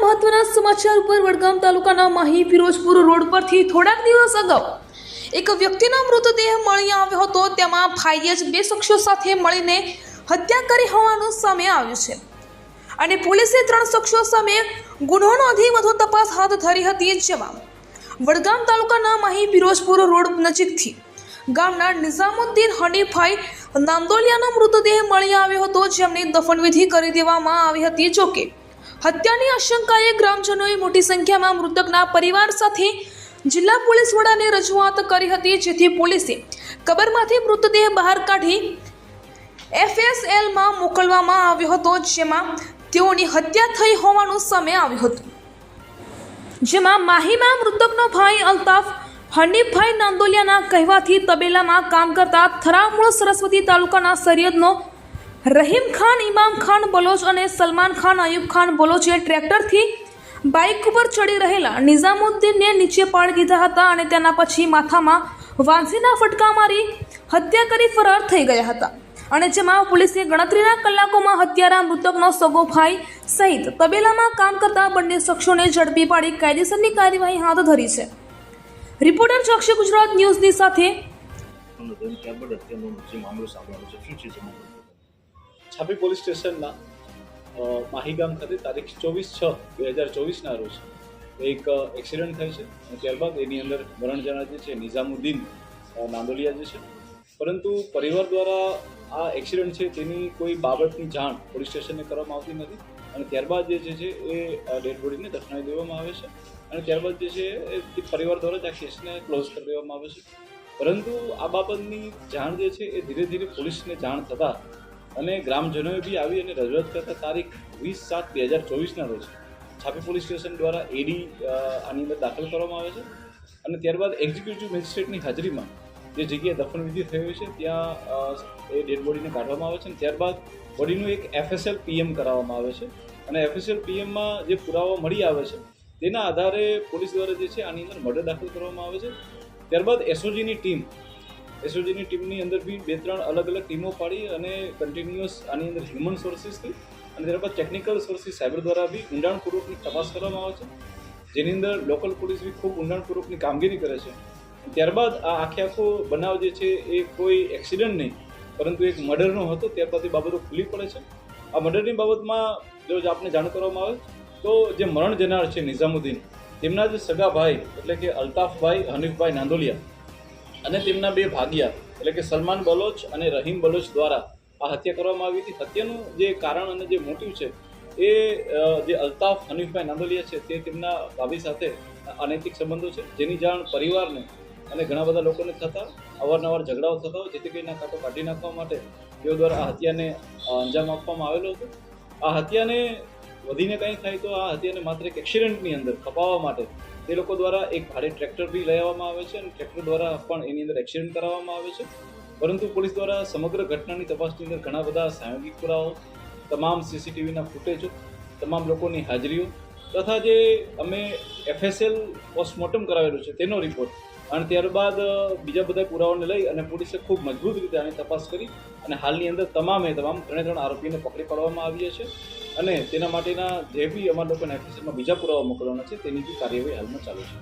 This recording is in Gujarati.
સમાચાર ઉપર વડગામ તાલુકાના માહી ફિરોજપુર રોડ પરથી થોડાક દિવસ અગાઉ એક વ્યક્તિનો મૃતદેહ મળી આવ્યો હતો. તેમાં ભાઈએ જ બે શખ્સો સાથે મળીને હત્યા કરી હોવાનું સામે આવ્યું છે. અને પોલીસે ત્રણ શખ્સો સામે ગુનો નોંધી વધુ તપાસ હાથ ધરી હતી. જેમાં વડગામ તાલુકાના માહી ફિરોજપુર રોડ નજીકથી ગામના નિઝામુદ્દીન હનીફભાઈ નાંદોલિયાનો મૃતદેહ મળી આવ્યો હતો. જેમની દફનવિધિ કરી દેવામાં આવી હતી. જોકે હત્યાની આશંકાએ ગ્રામજનોએ મોટી સંખ્યામાં મૃતકના પરિવાર સાથે જિલ્લા પોલીસ વડાને રજૂઆત કરી હતી, જેથી પોલીસે કબરમાંથી મૃતદેહ બહાર કાઢી એફએસએલમાં મોકલવામાં આવ્યો હતો, જેમાં તેઓની હત્યા થઈ હોવાનું સામે આવ્યું હતું. જેમાં માહીમાં મૃતકનો ભાઈ અલ્તાફ, હનીફભાઈ નાંદોલિયાના કહેવાથી તબેલામાં કામ કરતા થરામૂળ સરસ્વતી તાલુકાના સરિયદનો રહીમ ખાન ઇમામ ખાન બલોચ અને સલમાન ખાન અયુબ ખાન બલોચે ટ્રેક્ટરથી બાઇક ઉપર ચડી રહેલા નિઝામુદ્દીનને નીચે પાડી દીધા હતા અને તેના પછી માથામાં વાંસીના ફટકા મારી હત્યા કરી ફરાર થઈ ગયા હતા અને જેમાં પોલીસે ગણતરીના કલાકોમાં હત્યારા મૃતકનો સગો ભાઈ સહિત તબેલામાં કામ કરતા બંને શખ્સોને ઝડપી પાડી કાયદેસરની કાર્યવાહી હાથ ધરી છે રિપોર્ટર ચોકસી ગુજરાત ન્યૂઝની સાથે છાપી પોલીસ સ્ટેશનના માહીગામ માહી ગામ ખાતે તારીખ ચોવીસ છ બે હજાર ચોવીસના રોજ એક એક્સિડન્ટ થાય છે અને ત્યારબાદ એની અંદર મરણ જણા જે છે, નિઝામુદ્દીન નાંદોલિયા જે છે. પરંતુ પરિવાર દ્વારા આ એક્સિડન્ટ છે તેની કોઈ બાબતની જાણ પોલીસ સ્ટેશનને કરવામાં આવતી નથી અને ત્યારબાદ જે છે એ ડેડ બોડીને દફનાવી દેવામાં આવે છે અને ત્યારબાદ જે છે, એ પરિવાર દ્વારા જ આ કેસને ક્લોઝ કરી દેવામાં આવે છે. પરંતુ આ બાબતની જાણ જે છે, એ ધીરે ધીરે પોલીસને જાણ થતાં અને ગ્રામજનોએ બી આવી અને રજૂઆત કરતા તારીખ વીસ સાત બે હજાર ચોવીસના રોજ છાપી પોલીસ સ્ટેશન દ્વારા એડી આની અંદર દાખલ કરવામાં આવે છે. અને ત્યારબાદ એક્ઝિક્યુટિવ મેજિસ્ટ્રેટની હાજરીમાં જે જગ્યાએ દફનવિધિ થઈ હોય છે, ત્યાં એ ડેડ બોડીને કાઢવામાં આવે છે અને ત્યારબાદ બોડીનું એક એફએસએલ પીએમ કરાવવામાં આવે છે. અને એફએસએલ પીએમમાં જે પુરાવા મળી આવે છે, તેના આધારે પોલીસ દ્વારા જે છે આની અંદર મર્ડર દાખલ કરવામાં આવે છે. ત્યારબાદ એસઓજીની ટીમ એસઓજીની ટીમની અંદર બી બે ત્રણ અલગ અલગ ટીમો પાડી અને કન્ટિન્યુઅસ આની અંદર હ્યુમન સોર્સિસથી અને ત્યારબાદ ટેકનિકલ સોર્સિસ સાયબર દ્વારા બી ઊંડાણપૂર્વકની તપાસ કરવામાં આવે છે. જેની અંદર લોકલ પોલીસ બી ખૂબ ઊંડાણપૂર્વકની કામગીરી કરે છે. ત્યારબાદ આ આખે આખો બનાવ જે છે એ કોઈ એક્સિડન્ટ નહીં, પરંતુ એક મર્ડરનો હતો, ત્યારબાદ એ બાબતો ખુલ્લી પડે છે. આ મર્ડરની બાબતમાં જો આપને જાણ કરવામાં આવે તો જે મરણ જનાર છે નિઝામુદ્દીન, તેમના જે સગા ભાઈ એટલે કે અલ્તાફભાઈ હનીફભાઈ નાંદોલિયા અને તેમના બે ભાગિયા, એટલે કે સલમાન બલોચ અને રહીમ બલોચ દ્વારા આ હત્યા કરવામાં આવી હતી. હત્યાનું જે કારણ અને જે મોટિવ છે, એ જે અલ્તાફ હનીફભાઈ નાંદોલિયા છે, તે તેમના ભાભી સાથે અનૈતિક સંબંધો છે. જેની જાણ પરિવારને અને ઘણા બધા લોકોને થતા, અવારનવાર ઝઘડાઓ થતા હોય, જેથી કરીને કાંટો કાઢી નાખવા માટે તેઓ દ્વારા આ હત્યાને અંજામ આપવામાં આવેલો હતો. આ હત્યાને વધીને કંઈ થાય તો આ હતી અને માત્ર એક એક્સિડન્ટની અંદર ખપાવવા માટે તે લોકો દ્વારા એક ભારે ટ્રેક્ટર બી લઈ આવવામાં આવે છે અને ટ્રેક્ટર દ્વારા પણ એની અંદર એક્સિડન્ટ કરાવવામાં આવે છે. પરંતુ પોલીસ દ્વારા સમગ્ર ઘટનાની તપાસની અંદર ઘણા બધા સાયોગિક પુરાવો તમામ સીસીટીવીના ફૂટેજો, તમામ લોકોની હાજરીઓ તથા જે અમે એફએસએલ પોસ્ટમોર્ટમ કરાવેલું છે તેનો રિપોર્ટ અને ત્યારબાદ બીજા બધા પુરાવાને લઈ અને પોલીસે ખૂબ મજબૂત રીતે આની તપાસ કરી અને હાલની અંદર તમામે તમામ ત્રણે ત્રણ આરોપીને પકડી પાડવામાં આવ્યા છે. અને તેના માટેના જે બી અમારા લોકોના એફિસમાં બીજા પુરાવા મોકલવાના છે, તેની બી કાર્યવાહી હાલમાં ચાલુ છે.